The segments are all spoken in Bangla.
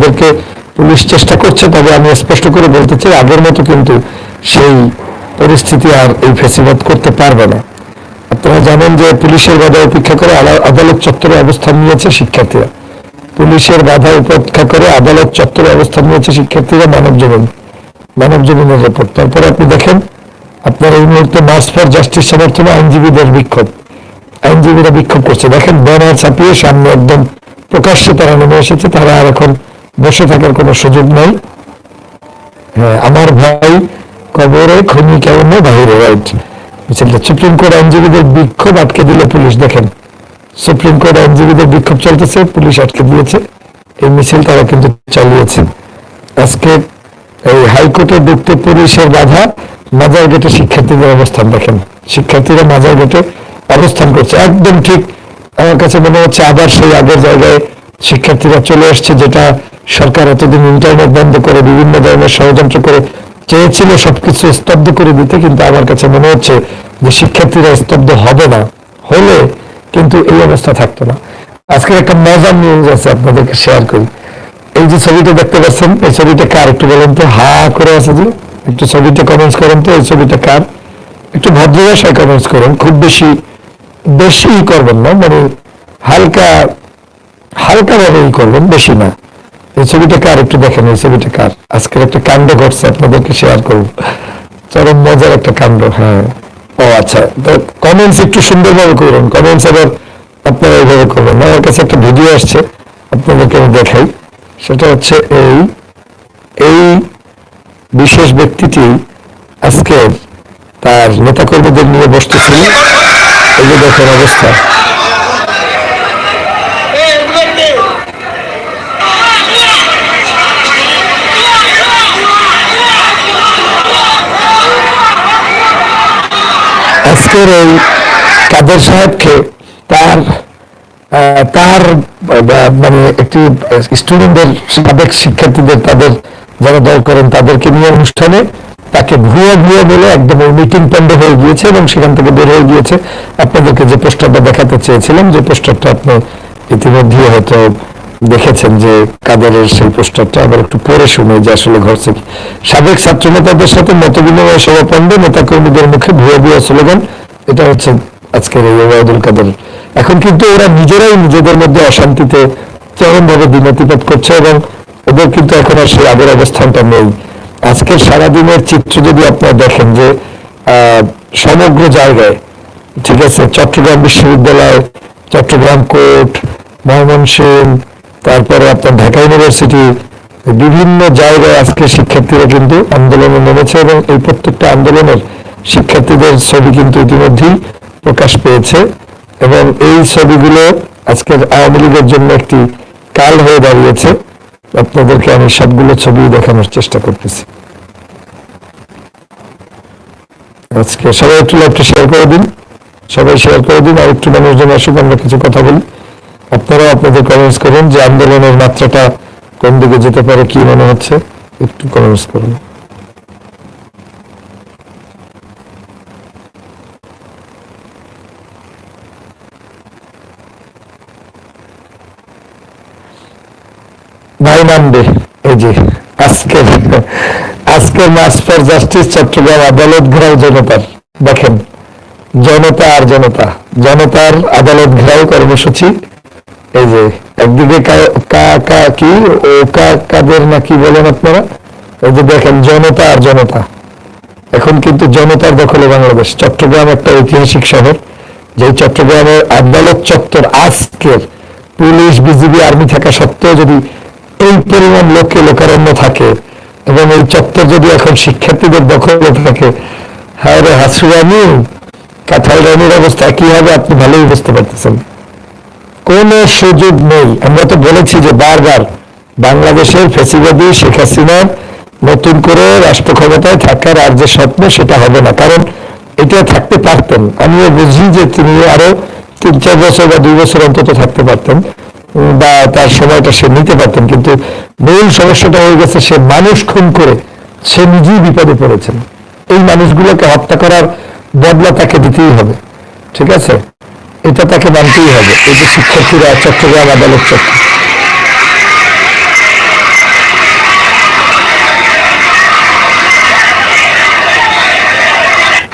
তাদেরকে পুলিশ চেষ্টা করছে, তবে আমি স্পষ্ট করে বলতে চাই, আগের মতো কিন্তু সেই পরিস্থিতি আর এই ফেসিবাদ করতে পারবে না। আপনারা জানেন যে পুলিশের বাধা উপেক্ষা করে আদালত চত্বরে অবস্থান নিয়েছে শিক্ষার্থীরা। পুলিশের বাধা উপেক্ষা করে আদালত চত্বরে অবস্থান নিয়েছে শিক্ষার্থীরা মানব জীবন, মানব জীবনের রিপোর্ট তারপরে আপনি দেখেন, আপনার এই মুহূর্তে মার্চ ফর জাস্টিস সমর্থনে আইনজীবীদের বিক্ষোভ। আইনজীবীরা বিক্ষোভ করছে। দেখেন ব্যানার ছাপিয়ে সামনে একদম প্রকাশ্যে তারা নেমে এসেছে, তারা আর এখন বসে থাকার কোনো সুযোগ নেই। হ্যাঁ আমার ভাই কবরে খুনি কেমন বাহিরে রাইট মিছিলটা সুপ্রিম কোর্ট আইনজীবীদের বিক্ষোভ আটকে দিল পুলিশ, দেখেন। সুপ্রিম কোর্ট আইনজীবীদের বিক্ষোভ চলতেছে, পুলিশ আটকে দিয়েছে। এই মিছিল তারা কিন্তু চালিয়েছে। আজকে এই হাইকোর্টে ঢুকতে পুলিশের বাধা, মাজার গেটে শিক্ষার্থীদের অবস্থান, দেখেন। শিক্ষার্থীরা মাজার গেটে অবস্থান করছে। একদম ঠিক আমার কাছে মনে হচ্ছে আবার সেই আগের জায়গায় শিক্ষার্থীরা চলে আসছে, যেটা সরকার এতদিন ইন্টারনেট বন্ধ করে বিভিন্ন ধরনের ষড়যন্ত্র করে চেয়েছিল, সবকিছু স্তব্ধ করে দিতে, কিন্তু আমার কাছে মনে হচ্ছে যে শিক্ষার্থীরা স্তব্ধ হবে না। হলে কিন্তু এই অবস্থা থাকতো না। আজকে একটা মজার নিউজ আছে আপনাদেরকে শেয়ার করি। এই যে ছবিটা দেখতে পাচ্ছেন, এই ছবিটা কার একটু বলেন তো? হা করে আছে যে। একটু ছবিটা কমেন্টস করেন তো, এই ছবিটা কার? একটু ভদ্র ভাষায় কমেন্টস করেন, খুব বেশি বেশি করবেন না মানে হালকা হালকা ভাবেই করবেন, বেশি না। এই ছবিটা কার? একটু দেখেন এই ছবিটা কার? আজকের একটা কাণ্ড ঘটছে আপনাদেরকে শেয়ার করব। চরম মজার একটা কাণ্ড। হ্যাঁ। ও আচ্ছা। তো কমেন্টস একটু সুন্দরভাবে করুন। কমেন্টস আবার আপনারা এইভাবে করবেন আমার কাছে একটা ভিডিও আসছে আপনাদেরকে আমি দেখাই। সেটা হচ্ছে এই এই বিশেষ ব্যক্তিটি আজকে তার নেতাকর্মীদের নিয়ে বসতেছিল। এই যে দেখেন অবস্থা। কাদের সাহেবকে তার তার মানে একটি স্টুডেন্টদের, সাবেক শিক্ষার্থীদের তাদের যারা দল করেন তাদেরকে নিয়ে অনুষ্ঠানে তাকে ভুয়া ভুয়া বলে একদম মিটিং পণ্ড হয়ে গিয়েছে এবং সেখান থেকে বের হয়ে গিয়েছে। আপনাদেরকে যে পোস্টারটা দেখাতে চেয়েছিলাম, যে পোস্টারটা আপনি ইতিমধ্যে হয়তো দেখেছেন যে কাদেরের সেই পোস্টারটা, আবার একটু পরে শুনে যে আসলে ঘটছে কি। সাবেক ছাত্র নেতাদের সাথে মত বিনিময় সভা পণ্ড নেতা কর্মীদের মুখে ভুয়া ভুয়া স্লোগান এটা হচ্ছে আজকের এই ওবায়দুল কাদের। এখন কিন্তু ওরা নিজেরাই নিজেদের মধ্যে অশান্তিতে চরমভাবে দিনতিপাত করছে এবং ওদের কিন্তু এখন আর সেই আগের অবস্থানটা নেই। আজকের সারাদিনের চিত্র যদি আপনারা দেখেন যে সমগ্র জায়গায়, ঠিক আছে, চট্টগ্রাম বিশ্ববিদ্যালয়, চট্টগ্রাম কোর্ট, ময়মনসিংহ, তারপরে আপনার ঢাকা ইউনিভার্সিটি, বিভিন্ন জায়গায় আজকে শিক্ষার্থীরা কিন্তু আন্দোলনে নেমেছে এবং এই প্রত্যেকটা আন্দোলনের শিক্ষার্থীদের ছবি কিন্তু ইতিমধ্যেই প্রকাশ পেয়েছে এবং এই ছবিগুলো আজকের আওয়ামী লীগের জন্য একটি কাল হয়ে দাঁড়িয়েছে। আপনাদেরকে আমি সবগুলো ছবি দেখানোর চেষ্টা করতেছি। আজকে সবাই একটু লাইভটা শেয়ার করে দিন। সবাই শেয়ার করে দিন আর একটু মানুষজন আসুক, আমরা কিছু কথা বলি। আপনারা আপনাদের কমেন্টস করুন যে আন্দোলনের মাত্রাটা কোন দিকে যেতে পারে, কি মনে হচ্ছে, একটু কমেন্টস করুন ভাই নামবে এই যে আজকের আজকের মাস ফর জাস্টিস চট্টগ্রাম আদালত ঘেরাও জনতার, দেখেন, জনতা আর জনতা, জনতার আদালত ঘেরাও কর্মসূচি, এই যে একদিকে কা- ও কাদের না কি বলেন আপনারা, এই যে দেখেন জনতা আর জনতা, এখন কিন্তু জনতার দখলে বাংলাদেশ, চট্টগ্রাম একটা ঐতিহাসিক শহর যে চট্টগ্রামের আদালত চত্বর আজকের পুলিশ, বিজিবি, আর্মি থাকা সত্ত্বেও যদি এই পরিমাণ লোকে, লোকারণ্য থাকে এবং এই চত্বর যদি এখন শিক্ষার্থীদের দখলে থাকে হ্যাঁ রে কাঁঠাল রানীর অবস্থা কি হবে আপনি ভালোই বুঝতে পারতেছেন। কোনো সুযোগ নেই। আমরা তো বলেছি যে বারবার বাংলাদেশের ফেসিবাদী শেখ হাসিনার নতুন করে রাষ্ট্র ক্ষমতায় থাকার আর যে স্বপ্ন সেটা হবে না। কারণ এটা থাকতে পারতেন। আমিও বুঝি যে তিনি আরও তিন চার বছর বা দুই বছর অন্তত থাকতে পারতেন। বা তার সময়টা সে নিতে পারতেন, কিন্তু মূল সমস্যাটা হয়ে গেছে সে মানুষ খুন করে সে নিজেই বিপদে পড়েছেন। এই মানুষগুলোকে হত্যা করার বদলা তাকে দিতেই হবে, ঠিক আছে? এটা তাকে মানতেই হবে। এই যে শিক্ষার্থীরা, চট্টগ্রাম আদালত চত্বর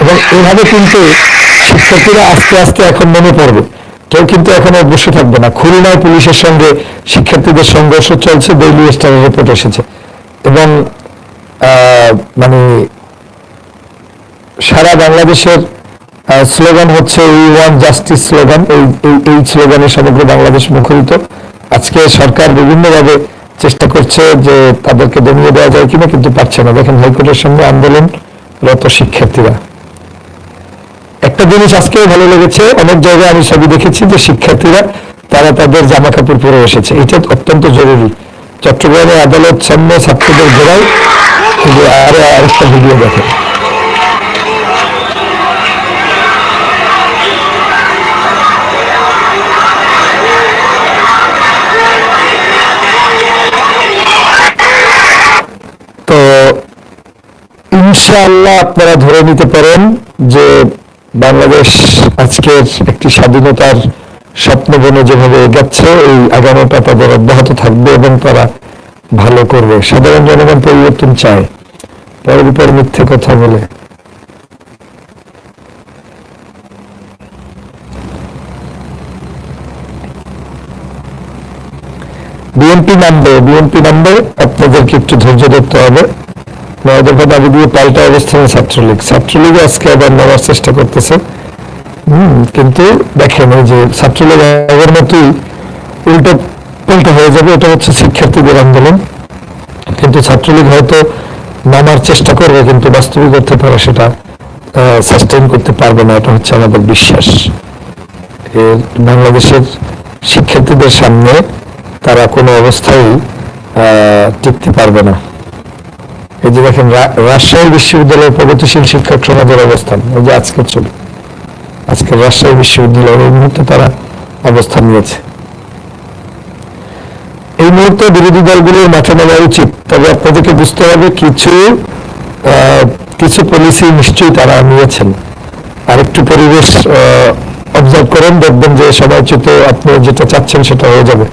এবং এভাবে কিন্তু শিক্ষার্থীরা আস্তে আস্তে এখন মনে পড়বে। কেউ কিন্তু এখন বসে থাকবে না। খুলনায় পুলিশের সঙ্গে, শিক্ষার্থীদের সংঘর্ষ চলছে ডেইলি স্টারের রিপোর্ট এসেছে। এবং মানে সারা বাংলাদেশের স্লোগান হচ্ছে উই ওয়ান জাস্টিস স্লোগান। এই, এই- এই স্লোগানে সমগ্র বাংলাদেশ মুখরিত। আজকে সরকার বিভিন্নভাবে চেষ্টা করছে যে তাদেরকে দমিয়ে দেওয়া যায় কিনা, কিন্তু পারছে না। দেখেন হাইকোর্টের সঙ্গে আন্দোলনরত শিক্ষার্থীরা। একটা জিনিস আজকে ভালো লেগেছে। অনেক জায়গায় আমি ছবি দেখেছি যে শিক্ষার্থীরা, তারা তাদের জামা কাপড় পরে এসেছে। এটা অত্যন্ত জরুরি। চট্টগ্রামের আদালত সামনে ছাত্রদের কিন্তু আরও আরেকটা ভিডিও দেখেন তো ইনশাআল্লাহ আপনারা ধরে নিতে পারেন যে বাংলাদেশ আজকের একটি স্বাধীনতার স্বপ্ন বনে যেভাবে এগাচ্ছে, এই আগামীটা তাদের অব্যাহত থাকবে এবং তারা ভালো করবে। সাধারণ জনগণ পরিবর্তন চায়। পরের উপর মিথ্যে কথা বলে। বিএনপি নামবে বিএনপি নামবে আপনাদেরকে একটু ধৈর্য ধরতে হবে। নয়দফা দাবি দিয়ে পাল্টা অবস্থানে ছাত্রলীগ। ছাত্রলীগ আজকে আবার নেওয়ার চেষ্টা করতেছে। হম, কিন্তু দেখেন এই যে ছাত্রলীগ আগের মতোই উল্টো পাল্টা হয়ে যাবে, এটা হচ্ছে শিক্ষার্থীদের আন্দোলন। কিন্তু ছাত্রলীগ হয়তো নামার চেষ্টা করবে, কিন্তু বাস্তবিক করতে পারে সেটা সাস্টেইন করতে পারবে না, এটা হচ্ছে আমাদের বিশ্বাস। এর বাংলাদেশের শিক্ষার্থীদের সামনে তারা কোনো অবস্থায় টিকতে পারবে না। এই যে দেখেন রাজশাহী বিশ্ববিদ্যালয়ের প্রগতিশীল শিক্ষক সমাজের অবস্থান। এই যে আজকের ছবি আজকের রাজশাহী বিশ্ববিদ্যালয়ের এই মুহূর্তে তারা অবস্থান নিয়েছে। এই মুহূর্তে বিরোধী দলগুলোর মাঠে নেওয়া উচিত। তবে আপনাদেরকে বুঝতে হবে, কিছু কিছু পলিসি নিশ্চয়ই তারা নিয়েছেন। আর একটু পরিবেশ অবজার্ভ করেন, দেখবেন যে সবাই সময়চ্যুত আপনি যেটা চাচ্ছেন সেটা হয়ে যাবে।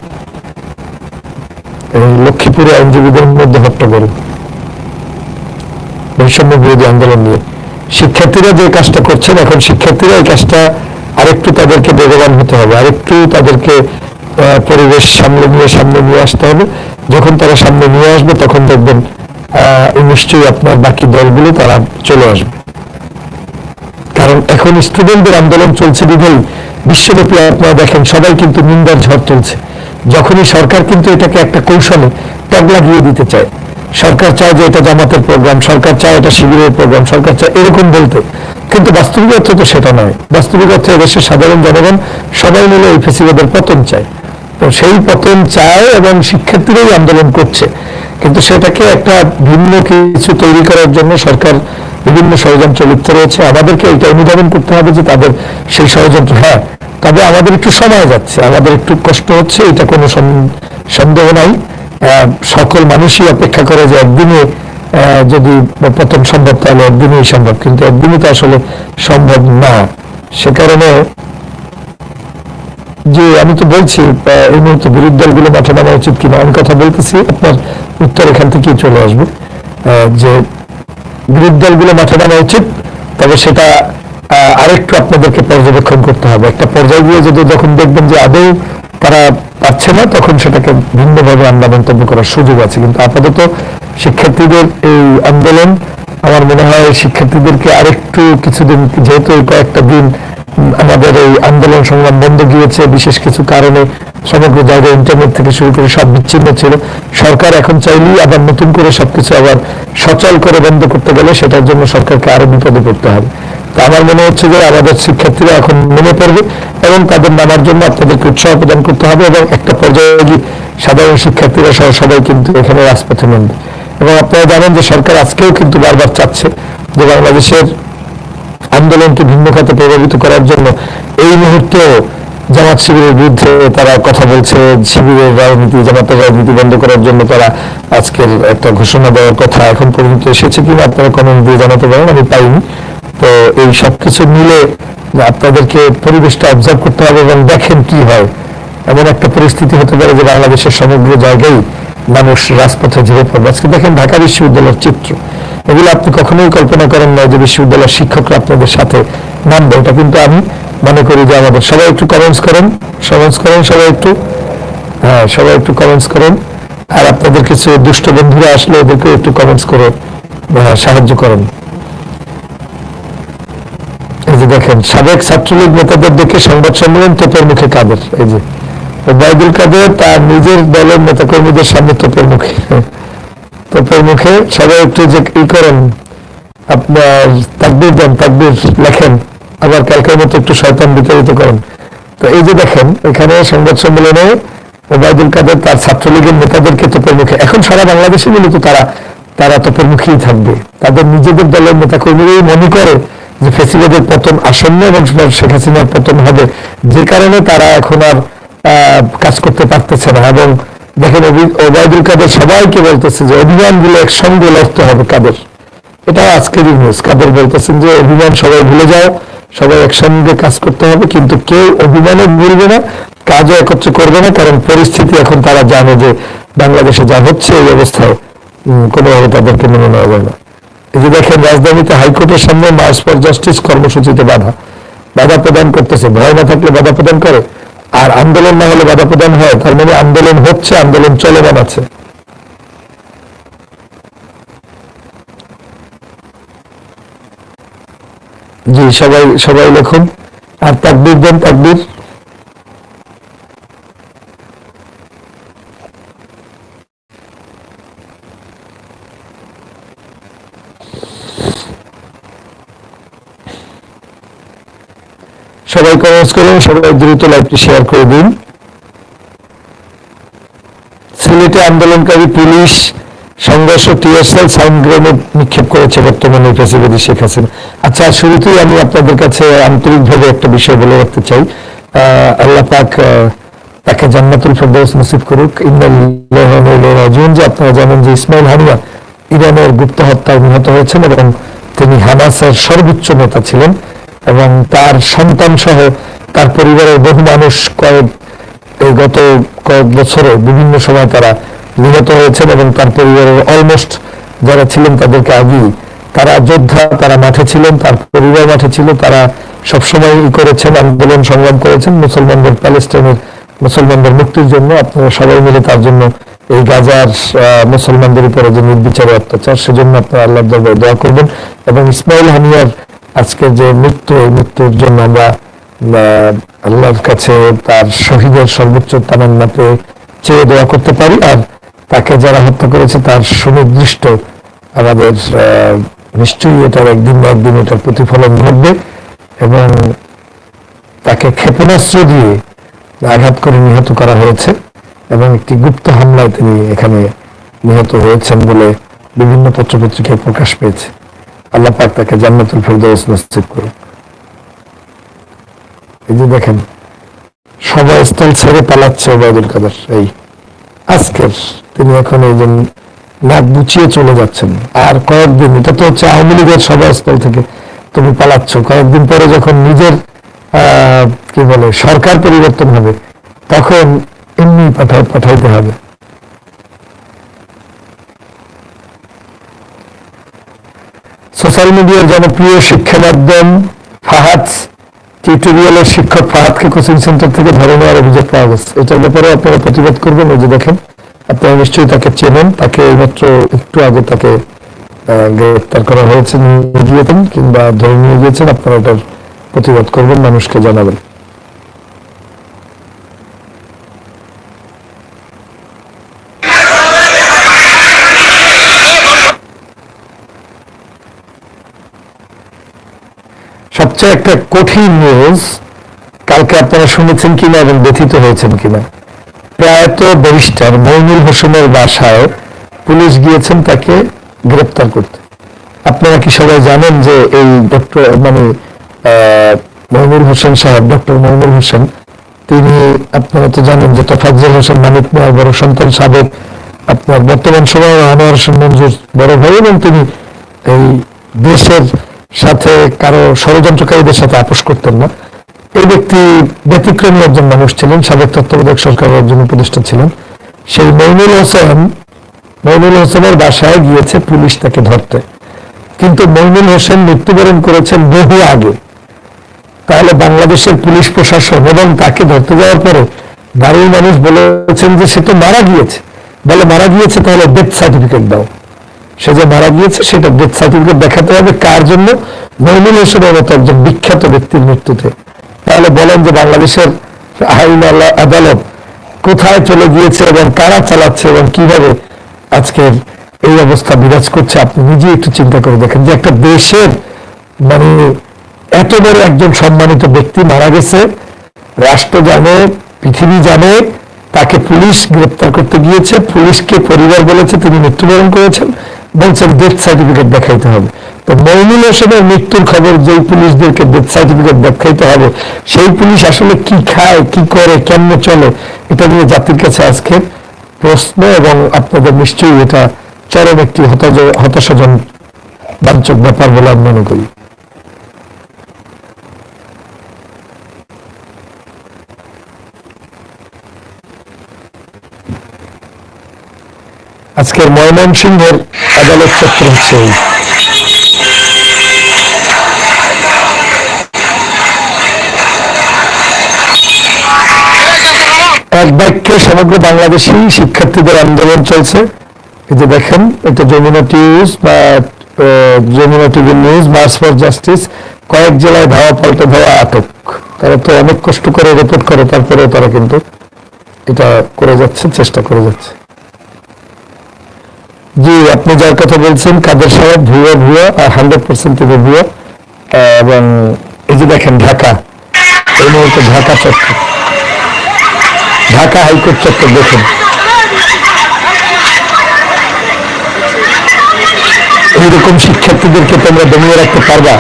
লক্ষ্মীপুরে আইনজীবীদের মধ্যে হট্টগোল। বৈষম্য বিরোধী আন্দোলন নিয়ে। শিক্ষার্থীরা যে কাজটা করছেন, এখন শিক্ষার্থীরা এই কাজটা আরেকটু তাদেরকে বেগবান হতে হবে, আরেকটু তাদেরকে পরিবেশ সামনে নিয়ে সামনে নিয়ে আসতে হবে। যখন তারা সামনে নিয়ে আসবে, তখন দেখবেন নিশ্চয়ই আপনার বাকি দলগুলো তারা চলে আসবে। কারণ এখন স্টুডেন্টদের আন্দোলন চলছে বিধায়। বিশ্বব্যাপী আপনারা দেখেন, সবাই কিন্তু নিন্দার ঝড় তুলছে। যখনই সরকার কিন্তু এটাকে একটা কৌশলে ট্যাগ লাগিয়ে দিতে চায় সরকার চায় যে এটা জামাতের প্রোগ্রাম সরকার চায় এটা শিবিরের প্রোগ্রাম সরকার চায় এরকম বলতে। কিন্তু বাস্তবিক অর্থ তো সেটা নয়। বাস্তবিক অর্থে দেশের সাধারণ জনগণ সবাই মিলে এই ফেসিবাদের পতন চায়। তো সেই পতন চায় এবং শিক্ষার্থীরাই আন্দোলন করছে। কিন্তু সেটাকে একটা ভিন্ন কিছু তৈরি করার জন্য সরকার বিভিন্ন ষড়যন্ত্র লিপ্ত রয়েছে। আমাদেরকে এটা অনুধাবন করতে হবে যে তাদের সেই ষড়যন্ত্র হ্যাঁ তবে আমাদের একটু সময় যাচ্ছে, আমাদের একটু কষ্ট হচ্ছে, এটা কোনো সন- সন্দেহ নাই। সকল মানুষই অপেক্ষা করে যে একদিনে যদি পতন সম্ভব, তাহলে একদিনেই সম্ভব। কিন্তু একদিনই তো আসলে সম্ভব না। সে কারণে যে আমি তো বলছি এই মুহূর্তে বিরোধী দলগুলো মাঠে নামা উচিত কিনা, আমি কথা বলতেছি, আপনার উত্তর এখান থেকেই চলে আসবে। যে বিরোধী দলগুলো মাঠে নামা উচিত, তবে সেটা আরেকটু আপনাদেরকে পর্যবেক্ষণ করতে হবে। একটা পর্যায়ে গিয়ে যদি যখন দেখবেন যে আদৌ তারা পাচ্ছে না, তখন সেটাকে ভিন্নভাবে আমরা মন্তব্য করার সুযোগ আছে। কিন্তু আপাতত শিক্ষার্থীদের এই আন্দোলন, আমার মনে হয় শিক্ষার্থীদেরকে আরেকটু কিছুদিন, যেহেতু কয়েকটা দিন আমাদের এই আন্দোলন সংগ্রাম বন্ধ গিয়েছে, বিশেষ কিছু কারণে সমগ্র জায়গায় ইন্টারনেট থেকে শুরু করে সব বিচ্ছিন্ন ছিল, সরকার এখন চাইলেই আবার নতুন করে সবকিছু আবার সচল করে বন্ধ করতে গেলে সেটার জন্য সরকারকে আরও বিপদে পড়তে হবে। তো আমার মনে হচ্ছে যে আমাদের শিক্ষার্থীরা এখন নেমে পড়বে এবং তাদের নামার জন্য আপনাদেরকে উৎসাহ প্রদান করতে হবে এবং একটা পর্যায়ে সাধারণ শিক্ষার্থীরা সহ সবাই কিন্তু এখানে রাজপথে নামবে। এবং আপনারা জানেন যে সরকার আজকেও কিন্তু বারবার চাচ্ছে যে বাংলাদেশের আন্দোলনকে ভিন্ন খাতে প্রভাবিত করার জন্য এই মুহূর্তেও জামাত শিবিরের বিরুদ্ধে তারা কথা বলছে, শিবিরের রাজনীতি, জামাতের রাজনীতি বন্ধ করার জন্য তারা আজকের একটা ঘোষণা দেওয়ার কথা এখন পর্যন্ত এসেছে কিনা আপনারা কমেন্ট দিয়ে জানাতে পারেন, আমি পাইনি। তো এই সবকিছু মিলে আপনাদেরকে পরিবেশটা অবজার্ভ করতে হবে এবং দেখেন কি হয়। এমন একটা পরিস্থিতি হতে পারে যে বাংলাদেশের সমগ্র জায়গায় মানুষ রাজপথে ঝরে পড়বে। আজকে দেখেন ঢাকা বিশ্ববিদ্যালয়ের চিত্র। এগুলো আপনি কখনোই কল্পনা করেন না যে বিশ্ববিদ্যালয়ের শিক্ষকরা আপনাদের সাথে নামবে। এটা কিন্তু আমি মনে করি যে আমাদের সবাই একটু কমেন্টস করেন কমেন্টস করেন, সবাই একটু হ্যাঁ সবাই একটু কমেন্টস করেন। আর আপনাদের কিছু দুষ্ট বন্ধুরা আসলে ওদেরকে একটু কমেন্টস করে সাহায্য করেন এই যে দেখেন, সাবেক ছাত্রলীগ নেতাদের দেখে সংবাদ সম্মেলন, তোপের মুখে কাদের? এই যে, ওবায়দুল কাদের তার নিজের দলের নেতাকর্মীদের সামনে তোপের মুখে। তোপের মুখে সবাই একটু যে ই করেন, আপনার তাকবির দেন, তাকবির লেখেন, আবার কালকের মতো একটু শয়তান বিতাড়িত করেন। তো এই যে দেখেন, এখানে সংবাদ সম্মেলনে ওবায়দুল কাদের তার ছাত্রলীগের নেতাদেরকে তোপের মুখে, এখন সারা বাংলাদেশে মূলত তারা তারা তোপের মুখেই থাকবে। তাদের নিজেদের দলের নেতাকর্মীরাই মনে করে যে ফেসিলেদের পতন আসন্ন এবং শেখ হাসিনার পতন হবে, যে কারণে তারা এখন আর কাজ করতে পারতেছে না। এবং দেখেন ওবায়দুল কাদের সবাইকে বলতেছে যে অভিযানগুলো একসঙ্গে লড়তে হবে কাদের। এটা আজকের নিউজ কাদের বলতেছেন যে অভিমান সবাই ভুলে যাও, সবাই একসঙ্গে কাজ করতে হবে, কিন্তু কেউ অভিমানে ভুলবে না, কাজও একত্রে করবে না, কারণ পরিস্থিতি এখন তারা জানে যে বাংলাদেশে যা হচ্ছে এই অবস্থায় কোনোভাবে তাদেরকে মেনে নেওয়া যায় না। যে দেখেন রাজধানীতে হাইকোর্টের সামনে মার্চ জাস্টিস কর্মসূচিতে বাধা বাধা প্রদান করতেছে। ভয় না থাকলে বাধা প্রদান করে। আর আন্দোলন না হলে বাধা প্রদান হয়। তার মানে আন্দোলন হচ্ছে, আন্দোলন চলমান আছে। জি, সবাই সবাই লিখুন। আর তাকবির দেন, তাকবির। কমেন্টস করুন, সবাই দ্রুত লাইভটি শেয়ার করে দিন। সিলেটে আন্দোলনকারী পুলিশ সংঘর্ষ টিএসএল সাউন্ড গ্রেনেড নিক্ষেপ করেছে বর্তমানে ফেসিলিটি শেখ হাসিনা। আচ্ছা শুরুতেই আমি আপনাদের কাছে আন্তরিকভাবে একটা বিষয় বলে রাখতে চাই। আল্লাহ পাক তাকে জান্নাতুল ফেরদৌস নসিব করুক। রাজিউন। যে আপনারা জানেন যে ইসমাইল হানিয়া ইরানের গুপ্ত হত্যায় নিহত হয়েছেন এবং তিনি হামাসের সর্বোচ্চ নেতা ছিলেন এবং তার সন্তান সহ তার পরিবারের বহু মানুষ কয়েক, এই গত কয়েক বছরে বিভিন্ন সময় তারা নিহত হয়েছেন এবং তার পরিবারের অলমোস্ট যারা ছিলেন তাদেরকে আগেই তারা যোদ্ধা, তারা মাঠে ছিলেন, তার পরিবার মাঠে ছিল, তারা সবসময় ই করেছেন, আন্দোলন সংগ্রাম করেছেন মুসলমানদের প্যালেস্টাইনের মুসলমানদের মুক্তির জন্য। আপনারা সবাই মিলে তার জন্য এই গাজার মুসলমানদের উপরে যে নির্বিচারে অত্যাচার, সেজন্য আপনারা আল্লাহ দরবারে দোয়া করবেন। এবং ইসমাইল হানিয়ার আজকে যে মৃত্যু, এই মৃত্যুর জন্য আমরা আল্লাহর কাছে তার শহীদের সর্বোচ্চ তামান্নাতে চেয়ে দোয়া করতে পারি, আর তাকে যারা হত্যা করেছে তার সুনির্দিষ্ট আমাদের নিশ্চয়ই এটার একদিন বা একদিন এটার প্রতিফলন ঘটবে এবং তাকে ক্ষেপণাস্ত্র দিয়ে আঘাত করে নিহত করা হয়েছে এবং একটি গুপ্ত হামলায় তিনি এখানে নিহত হয়েছেন বলে বিভিন্ন পত্রপত্রিকায় প্রকাশ পেয়েছে। আল্লাহ পাক তাকে জান্নাতুল ফেরদৌস নসিব করুন এই যে দেখেন সভাস্থল ছেড়ে পালাচ্ছে ওবায়দুল কাদের। এই আজকের তিনি এখন এই যে নাক বুচিয়ে চলে যাচ্ছেন। আর কয়েকদিন, এটা তো হচ্ছে আওয়ামী লীগের সভাস্থল থেকে তুমি পালাচ্ছ। কয়েকদিন পরে যখন নিজের কি বলে, সরকার পরিবর্তন হবে, তখন এমনি পাঠায় পাঠাইতে হবে। সোশ্যাল মিডিয়ার জনপ্রিয় শিক্ষা মাধ্যম টিউটোরিয়ালের শিক্ষক ফাহাদকে কোচিং সেন্টার থেকে ধরে নেওয়ার অভিযোগ পাওয়া গেছে। এটার ব্যাপারে আপনারা প্রতিবাদ করবেন ওই যে দেখেন, আপনারা নিশ্চয়ই তাকে চেনেন, তাকে এইমাত্র একটু আগে তাকে গ্রেফতার করা হয়েছে, নিয়ে গিয়েছেন কিংবা ধরে নিয়ে গিয়েছেন, আপনারা ওটার প্রতিবাদ করবেন, মানুষকে জানাবেন। সবচেয়ে একটা কঠিন নিউজ কালকে আপনারা শুনেছেন কিনা এবং ব্যথিত হয়েছেন কিনা। প্রয়াত ব্যারিস্টার মইনুল হোসেনের বাসায় পুলিশ গিয়েছেন তাকে গ্রেপ্তার করতে। আপনারা কি সবাই জানেন যে এই ডক্টর মানে মইনুল হোসেন সাহেব ডক্টর মইনুল হোসেন, তিনি, আপনারা তো জানেন যে তোফাজ্জল হোসেন, মানিক মিয়ার বড় সন্তান সাবেক, আপনার বর্তমান সময়ে আনোয়ার হোসেন মঞ্জুর বড় ভাই এবং তিনি এই দেশের সাথে কারও ষড়যন্ত্রকারীদের সাথে আপোষ করতেন না। এই ব্যক্তি ব্যতিক্রমী একজন মানুষ ছিলেন, সাবেক তত্ত্বাবধায়ক সরকারের একজন উপদেষ্টা ছিলেন। সেই মইনুল হোসেন, মইনুল হোসেনের বাসায় গিয়েছে পুলিশ তাকে ধরতে। কিন্তু মইনুল হোসেন মৃত্যুবরণ করেছেন বহু আগে। তাহলে বাংলাদেশের পুলিশ প্রশাসন এবং তাকে ধরতে যাওয়ার পরে বাড়ির মানুষ বলেছেন যে সে তো মারা গিয়েছে। বলে মারা গিয়েছে তাহলে ডেথ সার্টিফিকেট দাও। সে যে মারা গিয়েছে, সেটা ডেথ সার্টিফিকেট দেখাতে হবে। কার জন্য? মইনুল হোসেনের মতো একজন বিখ্যাত ব্যক্তির মৃত্যুতে। তাহলে বলেন যে বাংলাদেশের আইন আদালত কোথায় চলে গিয়েছে এবং কারা চালাচ্ছে এবং কীভাবে আজকের এই অবস্থা বিরাজ করছে, আপনি নিজেই একটু চিন্তা করে দেখেন যে একটা দেশের মানে এত বড় একজন সম্মানিত ব্যক্তি মারা গেছে, রাষ্ট্র জানে, পৃথিবী জানে, তাকে পুলিশ গ্রেপ্তার করতে গিয়েছে, পুলিশকে পরিবার বলেছে, তিনি মৃত্যুবরণ করেছেন। বলছেন ডেথ সার্টিফিকেট দেখাইতে হবে। তো মইনুল হোসেনের মৃত্যুর খবর যেই পুলিশদেরকে ডেথ সার্টিফিকেট দেখাইতে হবে, সেই পুলিশ আসলে কি খায়, কি করে, কেমনে চলে, এটা নিয়ে জাতির কাছে আজকে প্রশ্ন এবং আপনাদের নিশ্চয়ই এটা চরম একটি হতাশাজন বাঞ্চক ব্যাপার বলে আমি মনে করি। আজকের ময়মনসিংহের আদালত চত্বর হচ্ছে। এক বাক্যে সমগ্র বাংলাদেশি শিক্ষার্থীদের আন্দোলন চলছে। এই যে দেখেন, এটা যমুনা নিউজ বা Jamuna TV news, march for justice, কয়েক জেলায় ধাওয়া পাল্টে ধাওয়া আটক। তারা তো অনেক কষ্ট করে রিপোর্ট করে, তারপরেও তারা কিন্তু এটা করে যাচ্ছে, চেষ্টা করে যাচ্ছে। জি, আপনি যার কথা বলছেন, কাদের সাহেব ভুয়া ভুয়া, আর হান্ড্রেড পার্সেন্ট থেকে ভুয়া এবং এই যে দেখেন ঢাকা, এই মুহূর্তে ঢাকা চত্বর। ঢাকা হাইকোর্ট চত্বর দেখুন। এইরকম শিক্ষার্থীদেরকে তোমরা দমিয়ে রাখতে পারবা?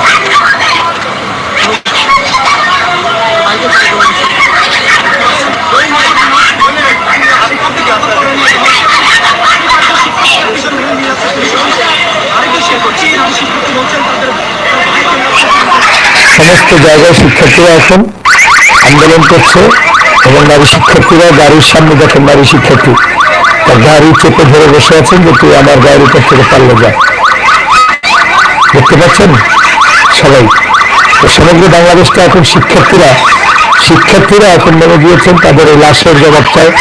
সমস্ত জায়গায় শিক্ষার্থীরা এখন আন্দোলন করছে এবং নারী শিক্ষার্থীরা গাড়ির সামনে দেখেন নারী শিক্ষার্থী। তার গাড়ি চেপে ধরে বসে আছেন যে তুই আমার গাড়ির উপর থেকে পারলে যা দেখতে পাচ্ছেন? সবাই। তো সমগ্র বাংলাদেশটা এখন শিক্ষার্থীরা শিক্ষার্থীরা এখন নেমে গিয়েছেন তাদের এই লাশের জবাব চায়,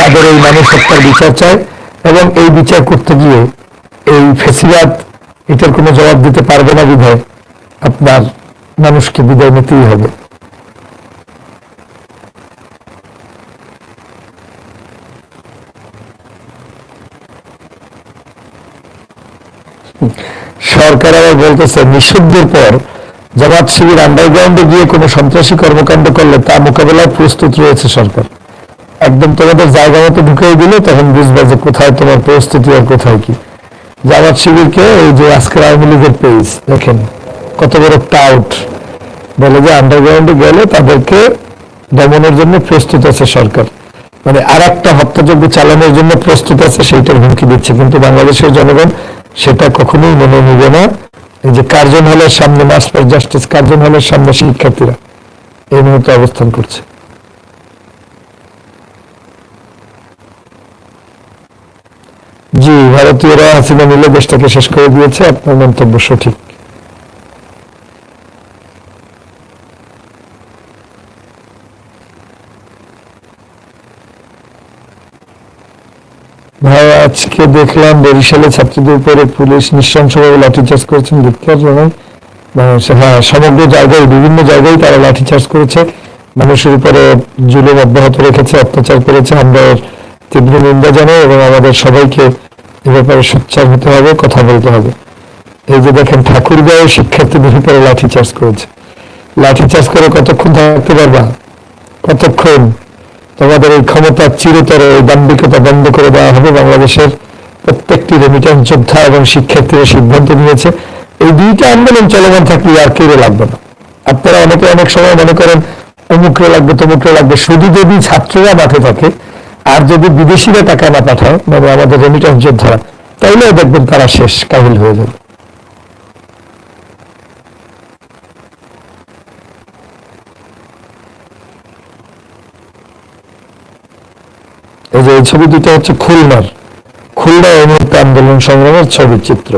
তাদের এই মানুষ হত্যার বিচার চায় এবং এই বিচার করতে গিয়ে এই ফেসিবাদ এটার কোনো জবাব দিতে পারবে না বিধায় আপনার মানুষকে বিদায় নিতেই হবে। সরকার আবার বলতেছে, নিষিদ্ধের পর জামাত শিবির আন্ডারগ্রাউন্ডে গিয়ে কোনো সন্ত্রাসী কর্মকাণ্ড করলে তা মোকাবেলায় প্রস্তুত রয়েছে সরকার। একদম তোমাদের জায়গা মতো ঢুকিয়ে দিলে তখন বুঝবে যে কোথায় তোমার প্রস্তুতি আর কোথায় কি। জামাত শিবিরকে এই যে আজকের আওয়ামী লীগের পেজ দেখেন, কত বড় টাউট বলে যে আন্ডারগ্রাউন্ডে গেলে তাদেরকে দমনের জন্য প্রস্তুত আছে সরকার। মানে আর একটা হত্যাযজ্ঞ চালানোর জন্য প্রস্তুত আছে সেইটার হুমকি দিচ্ছে। কিন্তু বাংলাদেশের জনগণ সেটা কখনোই মেনে নিবে না। যে কার্জন হলের সামনে মাস ফর জাস্টিস কার্জন হলের সামনে শিক্ষার্থীরা, এই মুহূর্তে অবস্থান করছে। জি, ভারতীয়রা হাসিনা মিলে দেশটাকে শেষ করে দিয়েছে। আপনার মন্তব্য সঠিক। ভাই, আজকে দেখলাম বরিশালে ছাত্রীদের উপরে পুলিশ নৃশংসভাবে লাঠিচার্জ করেছেন জানাই হ্যাঁ সমগ্র জায়গায়, বিভিন্ন জায়গায় তারা লাঠিচার্জ করেছে। মানুষের উপরে জুলুম অব্যাহত রেখেছে, অত্যাচার করেছে। আমরা তীব্র নিন্দা জানাই এবং আমাদের সবাইকে এ ব্যাপারে সোচ্চার হতে হবে, কথা বলতে হবে। এই যে দেখেন, ঠাকুরগাঁও শিক্ষার্থীদের উপরে লাঠিচার্জ করেছে। লাঠিচার্জ করে কতক্ষণ থাকতে পারবা? কতক্ষণ? তোমাদের এই ক্ষমতা চিরতরে এই দাম্ভিকতা বন্ধ করে দেওয়া হবে। বাংলাদেশের প্রত্যেকটি রেমিটেন্স যোদ্ধা এবং শিক্ষার্থীরা সিদ্ধান্ত নিয়েছে। এই দুইটা আন্দোলন চলমান থাকলে আর কেউ লাগবে না। আপনারা অনেকে অনেক সময় মনে করেন, অমুকরে লাগবে, তমুকরে লাগবে। শুধু যদি ছাত্ররা মাঠে থাকে, আর যদি বিদেশিরা টাকা না পাঠায় মানে আমাদের রেমিটেন্স যোদ্ধারা, তাইলেও দেখবেন তারা শেষ, কাহিল হয়ে যাবে এই যে এই ছবি দুটো হচ্ছে খুলনার খুলনা এই আন্দোলন সংগ্রামের ছবি চিত্র